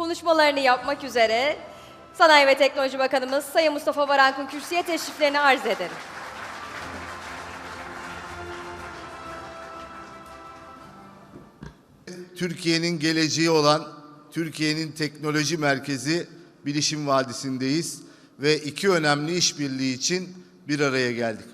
konuşmalarını yapmak üzere Sanayi ve Teknoloji Bakanımız Sayın Mustafa Varank'ın kürsüye teşriflerini arz ederim. Türkiye'nin geleceği olan Türkiye'nin teknoloji merkezi Bilişim Vadisi'ndeyiz ve iki önemli işbirliği için bir araya geldik.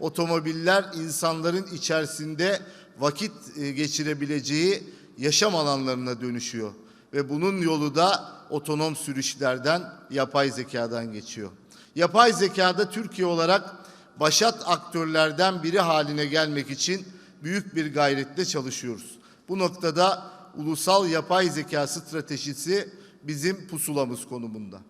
Otomobiller insanların içerisinde vakit e, geçirebileceği yaşam alanlarına dönüşüyor ve bunun yolu da otonom sürüşlerden, yapay zekadan geçiyor. Yapay zekada Türkiye olarak başat aktörlerden biri haline gelmek için büyük bir gayretle çalışıyoruz. Bu noktada ulusal yapay zeka stratejisi bizim pusulamız konumunda.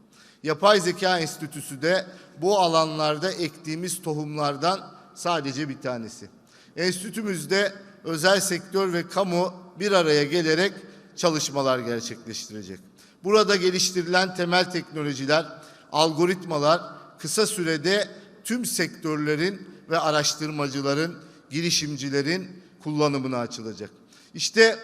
Yapay Zeka Enstitüsü de bu alanlarda ektiğimiz tohumlardan sadece bir tanesi. Enstitümüzde özel sektör ve kamu bir araya gelerek çalışmalar gerçekleştirecek. Burada geliştirilen temel teknolojiler, algoritmalar kısa sürede tüm sektörlerin ve araştırmacıların, girişimcilerin kullanımına açılacak. İşte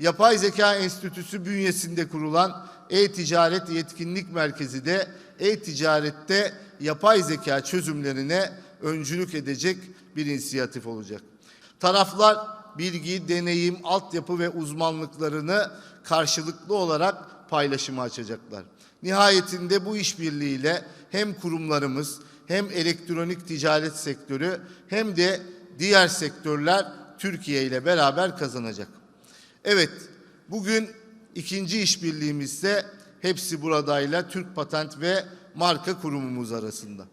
Yapay Zeka Enstitüsü bünyesinde kurulan E-Ticaret Yetkinlik Merkezi de e-ticarette yapay zeka çözümlerine öncülük edecek bir inisiyatif olacak. Taraflar bilgi, deneyim, altyapı ve uzmanlıklarını karşılıklı olarak paylaşıma açacaklar. Nihayetinde bu işbirliğiyle hem kurumlarımız hem elektronik ticaret sektörü hem de diğer sektörler Türkiye ile beraber kazanacak. Evet, bugün ikinci işbirliğimiz ise hepsi buradayla Türk Patent ve Marka Kurumumuz arasında.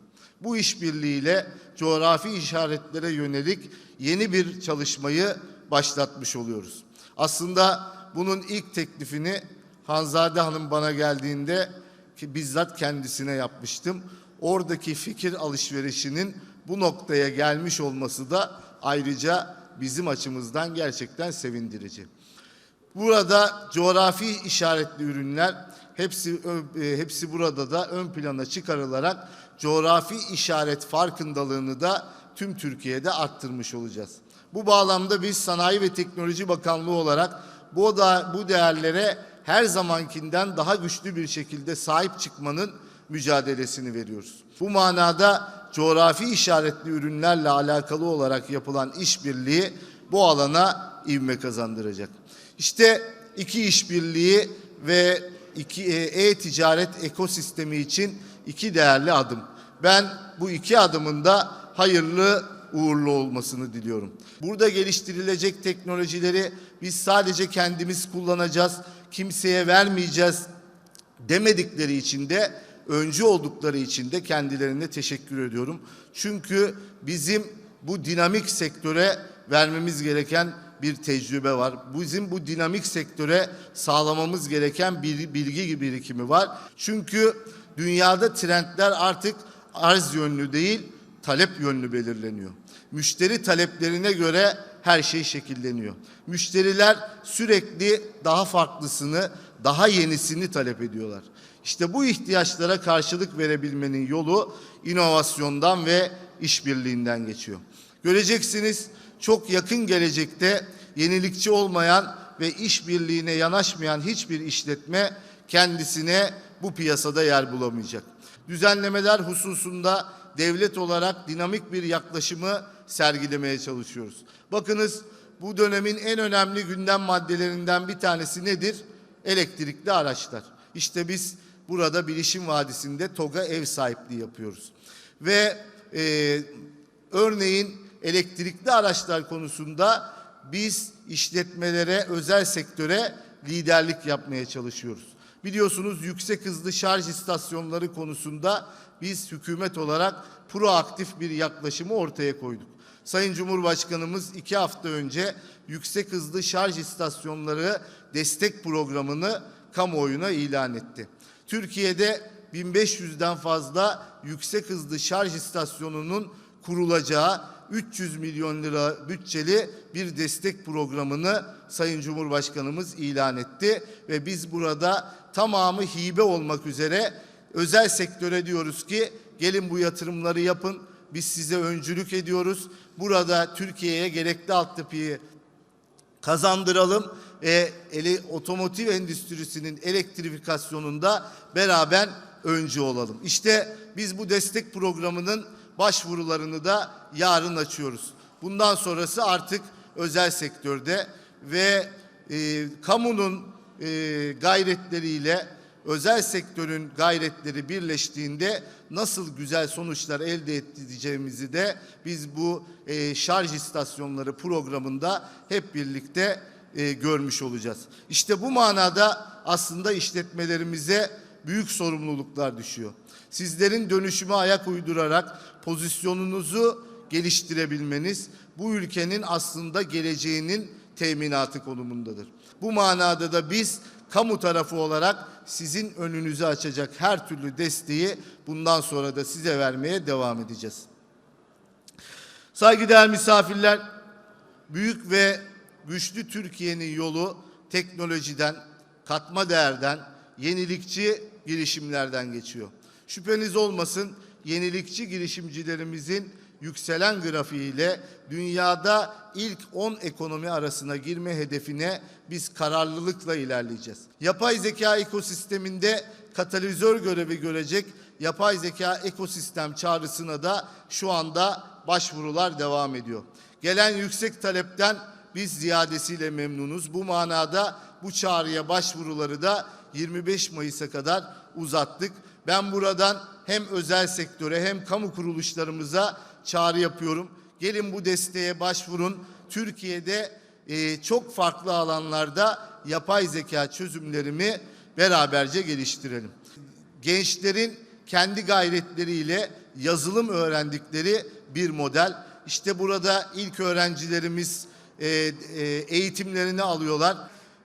Bu işbirliğiyle coğrafi işaretlere yönelik yeni bir çalışmayı başlatmış oluyoruz. Aslında bunun ilk teklifini Hanzade Hanım bana geldiğinde ki bizzat kendisine yapmıştım. Oradaki fikir alışverişinin bu noktaya gelmiş olması da ayrıca bizim açımızdan gerçekten sevindirici. Burada coğrafi işaretli ürünler hepsi e, hepsi burada da ön plana çıkarılarak coğrafi işaret farkındalığını da tüm Türkiye'de arttırmış olacağız. Bu bağlamda biz Sanayi ve Teknoloji Bakanlığı olarak bu da bu değerlere her zamankinden daha güçlü bir şekilde sahip çıkmanın mücadelesini veriyoruz. Bu manada coğrafi işaretli ürünlerle alakalı olarak yapılan işbirliği bu alana ivme kazandıracak. İşte iki işbirliği ve iki e, e-ticaret ekosistemi için iki değerli adım. Ben bu iki adımın da hayırlı uğurlu olmasını diliyorum. Burada geliştirilecek teknolojileri biz sadece kendimiz kullanacağız, kimseye vermeyeceğiz demedikleri için de öncü oldukları için de kendilerine teşekkür ediyorum. Çünkü bizim bu dinamik sektöre vermemiz gereken bir tecrübe var. Bizim bu dinamik sektöre sağlamamız gereken bir bilgi birikimi var. Çünkü dünyada trendler artık arz yönlü değil, talep yönlü belirleniyor. Müşteri taleplerine göre her şey şekilleniyor. Müşteriler sürekli daha farklısını, daha yenisini talep ediyorlar. İşte bu ihtiyaçlara karşılık verebilmenin yolu inovasyondan ve işbirliğinden geçiyor. Göreceksiniz çok yakın gelecekte yenilikçi olmayan ve işbirliğine yanaşmayan hiçbir işletme kendisine bu piyasada yer bulamayacak. Düzenlemeler hususunda devlet olarak dinamik bir yaklaşımı sergilemeye çalışıyoruz. Bakınız bu dönemin en önemli gündem maddelerinden bir tanesi nedir? Elektrikli araçlar. İşte biz burada Bilişim Vadisi'nde TOG'a ev sahipliği yapıyoruz. Ve e, örneğin elektrikli araçlar konusunda biz işletmelere, özel sektöre liderlik yapmaya çalışıyoruz. Biliyorsunuz yüksek hızlı şarj istasyonları konusunda biz hükümet olarak proaktif bir yaklaşımı ortaya koyduk. Sayın Cumhurbaşkanımız iki hafta önce yüksek hızlı şarj istasyonları destek programını kamuoyuna ilan etti. Türkiye'de 1500'den fazla yüksek hızlı şarj istasyonunun kurulacağı 300 milyon lira bütçeli bir destek programını Sayın Cumhurbaşkanımız ilan etti ve biz burada tamamı hibe olmak üzere özel sektöre diyoruz ki gelin bu yatırımları yapın. Biz size öncülük ediyoruz. Burada Türkiye'ye gerekli altyapıyı kazandıralım. E, ele, otomotiv endüstrisinin elektrifikasyonunda beraber öncü olalım. İşte biz bu destek programının başvurularını da yarın açıyoruz. Bundan sonrası artık özel sektörde ve e, kamunun e, gayretleriyle özel sektörün gayretleri birleştiğinde nasıl güzel sonuçlar elde edeceğimizi de biz bu e, şarj istasyonları programında hep birlikte e, görmüş olacağız. İşte bu manada aslında işletmelerimize büyük sorumluluklar düşüyor. Sizlerin dönüşüme ayak uydurarak pozisyonunuzu geliştirebilmeniz bu ülkenin aslında geleceğinin teminatı konumundadır. Bu manada da biz kamu tarafı olarak sizin önünüzü açacak her türlü desteği bundan sonra da size vermeye devam edeceğiz. Saygıdeğer misafirler, büyük ve güçlü Türkiye'nin yolu teknolojiden, katma değerden, yenilikçi girişimlerden geçiyor. Şüpheniz olmasın yenilikçi girişimcilerimizin yükselen grafiğiyle dünyada ilk 10 ekonomi arasına girme hedefine biz kararlılıkla ilerleyeceğiz. Yapay zeka ekosisteminde katalizör görevi görecek yapay zeka ekosistem çağrısına da şu anda başvurular devam ediyor. Gelen yüksek talepten biz ziyadesiyle memnunuz. Bu manada bu çağrıya başvuruları da 25 Mayıs'a kadar uzattık. Ben buradan hem özel sektöre hem kamu kuruluşlarımıza çağrı yapıyorum. Gelin bu desteğe başvurun. Türkiye'de e, çok farklı alanlarda yapay zeka çözümlerimi beraberce geliştirelim. Gençlerin kendi gayretleriyle yazılım öğrendikleri bir model. İşte burada ilk öğrencilerimiz e, e, eğitimlerini alıyorlar.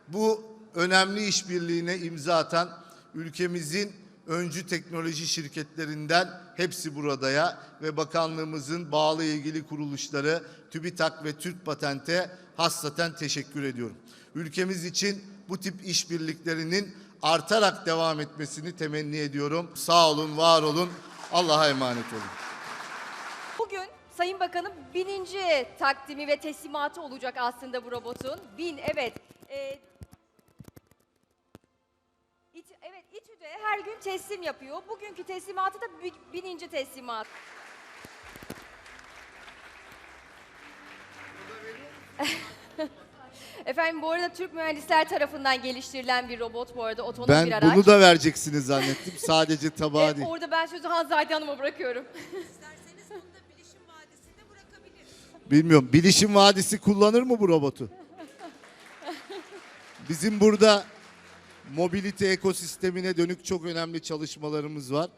Bu önemli işbirliğine imza atan ülkemizin öncü teknoloji şirketlerinden hepsi buradaya ve bakanlığımızın bağlı ilgili kuruluşları TÜBİTAK ve Türk Patent'e hassaten teşekkür ediyorum. Ülkemiz için bu tip işbirliklerinin artarak devam etmesini temenni ediyorum. Sağ olun, var olun. Allah'a emanet olun. Bugün Sayın Bakanım bininci takdimi ve teslimatı olacak aslında bu robotun. Bin evet. Ee, evet İTÜ'de her gün teslim yapıyor. Bugünkü teslimatı da bi- bininci teslimat. Efendim bu arada Türk mühendisler tarafından geliştirilen bir robot bu arada otonom Ben bir araç. bunu da vereceksiniz zannettim. Sadece tabağa E, değil. orada ben sözü Hanzade Hanım'a bırakıyorum. İsterseniz bunu da bilişim vadisinde bırakabiliriz. Bilmiyorum. Bilişim Vadisi kullanır mı bu robotu? Bizim burada mobilite ekosistemine dönük çok önemli çalışmalarımız var.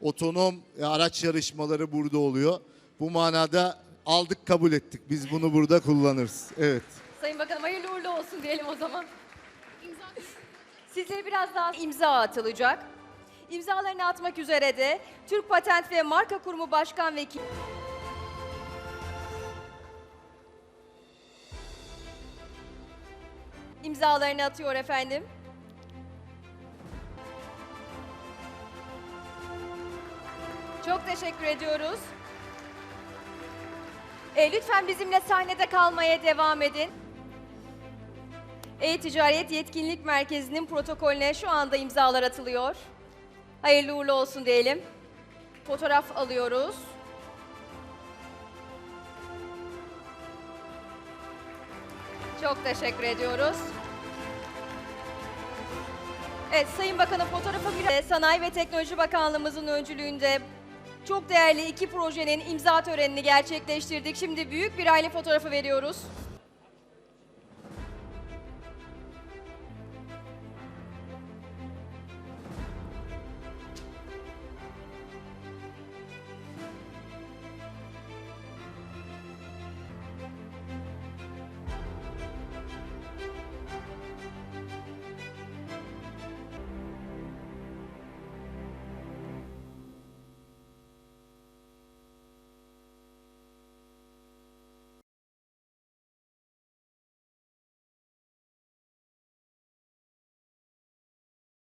Otonom e, araç yarışmaları burada oluyor. Bu manada aldık kabul ettik. Biz bunu burada kullanırız. Evet. Sayın Bakanım hayırlı uğurlu olsun diyelim o zaman. Sizlere biraz daha imza atılacak. İmzalarını atmak üzere de Türk Patent ve Marka Kurumu Başkan Vekili imzalarını atıyor efendim. Çok teşekkür ediyoruz. E, lütfen bizimle sahnede kalmaya devam edin. E-Ticaret Yetkinlik Merkezi'nin protokolüne şu anda imzalar atılıyor. Hayırlı uğurlu olsun diyelim. Fotoğraf alıyoruz. Çok teşekkür ediyoruz. Evet Sayın Bakanım fotoğrafa bir Sanayi ve Teknoloji Bakanlığımızın öncülüğünde çok değerli iki projenin imza törenini gerçekleştirdik. Şimdi büyük bir aile fotoğrafı veriyoruz.